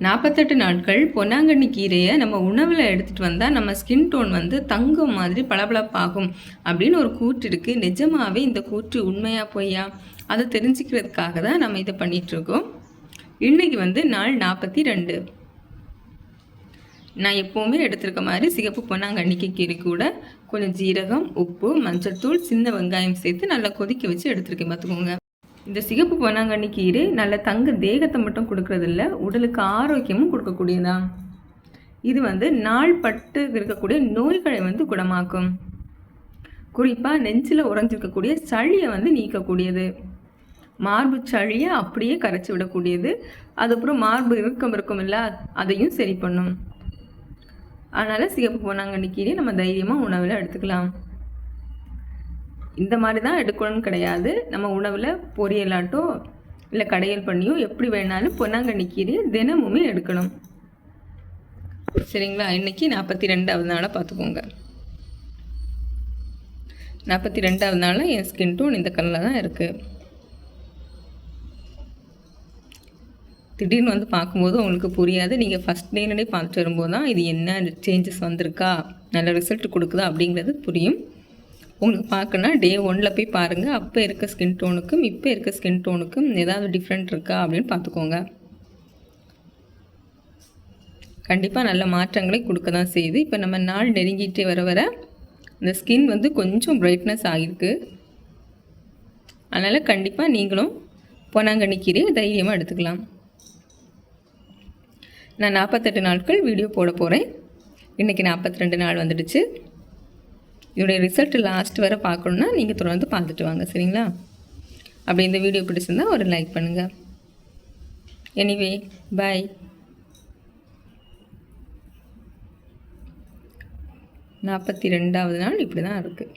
நாற்பத்தெட்டு நாட்கள் பொன்னாங்கண்ணி கீரையை நம்ம உணவில் எடுத்துகிட்டு வந்தால் நம்ம ஸ்கின் டோன் வந்து தங்கம் மாதிரி பளபளப்பாகும் அப்படின்னு ஒரு கூற்று இருக்குது நிஜமாகவே இந்த கூற்று உண்மையாக பொய்யா? அதை தெரிஞ்சுக்கிறதுக்காக தான் நம்ம இதை பண்ணிகிட்ருக்கோம் இன்னைக்கு வந்து நாள் நாற்பத்தி ரெண்டு நான் எப்போவுமே எடுத்திருக்க மாதிரி சிகப்பு பொன்னாங்கண்ணிக்கு கீரை கூட கொஞ்சம் ஜீரகம் உப்பு மஞ்சள்தூள் சின்ன வெங்காயம் சேர்த்து நல்லா கொதிக்க வச்சு எடுத்துருக்கேன். பார்த்துக்கோங்க. இந்த சிகப்பு பொன்னாங்கண்ணி கீரை நல்ல தங்க தேகத்தை மட்டும் கொடுக்கறதில்ல உடலுக்கு ஆரோக்கியமும் கொடுக்கக்கூடியதா? இது வந்து நாள் பட்டு இருக்கக்கூடிய நோய்களை வந்து குணமாக்கும். குறிப்பாக நெஞ்சில் உறைஞ்சிருக்கக்கூடிய சளியை வந்து நீக்கக்கூடியது. மார்பு சளியை அப்படியே கரைச்சி விடக்கூடியது. அதுக்கப்புறம் மார்பு இறுக்கம் இருக்கும் இல்லை அதையும் சரி பண்ணும். அதனால் சிகப்பு பொன்னாங்கண்ணி கீரை நம்ம தைரியமாக உணவில் எடுத்துக்கலாம். இந்த மாதிரி தான் எடுக்கணும்னு கிடையாது. நம்ம உணவில் பொரியலாட்டோ இல்லை கடையல் பண்ணியோ எப்படி வேணாலும் பொன்னாங்கண்ணி கீரையை தினமுமே எடுக்கணும். சரிங்களா? இன்றைக்கி நாற்பத்தி ரெண்டாவது நாளாக பார்த்துக்கோங்க. நாற்பத்தி ரெண்டாவது நாளில் என் ஸ்கின் டோன் இந்த கலரில் தான் இருக்குது திடீர்னு வந்து பார்க்கும்போது உங்களுக்கு புரியாது. நீங்கள் ஃபஸ்ட் டேனே பார்த்துட்டு வரும்போது தான் இது என்ன சேஞ்சஸ் வந்திருக்கா? நல்ல ரிசல்ட் கொடுக்குதா அப்படிங்கிறது புரியும். உங்களுக்கு பார்க்கணுன்னா டே ஒனில் போய் பாருங்கள் அப்போ இருக்க ஸ்கின் டோனுக்கும் இப்போ இருக்க ஸ்கின் டோனுக்கும் ஏதாவது டிஃப்ரெண்ட் இருக்கா அப்படின்னு பார்த்துக்கோங்க. கண்டிப்பாக நல்ல மாற்றங்களை கொடுக்க தான் செய்யுது. இப்போ நம்ம நாள் நெருங்கிட்டு வர வர இந்த ஸ்கின் வந்து கொஞ்சம் பிரைட்னஸ் ஆகிருக்கு அதனால் கண்டிப்பாக நீங்களும் பொன்னாங்கண்ணி கீரையை தைரியமாக எடுத்துக்கலாம். நான் நாற்பத்தெட்டு நாட்கள் வீடியோ போட போகிறேன் இன்றைக்கி நாற்பத்தி ரெண்டு நாள் வந்துடுச்சு. இதோடைய ரிசல்ட் லாஸ்ட் வரை பார்க்கணுன்னா நீங்கள் தொடர்ந்து பார்த்துட்டு வாங்க சரிங்களா? அப்படி இந்த வீடியோ பிடிச்சிருந்தால் ஒரு லைக் பண்ணுங்கள் எனிவே பாய் நாற்பத்தி ரெண்டாவது நாள் இப்படி தான் இருக்குது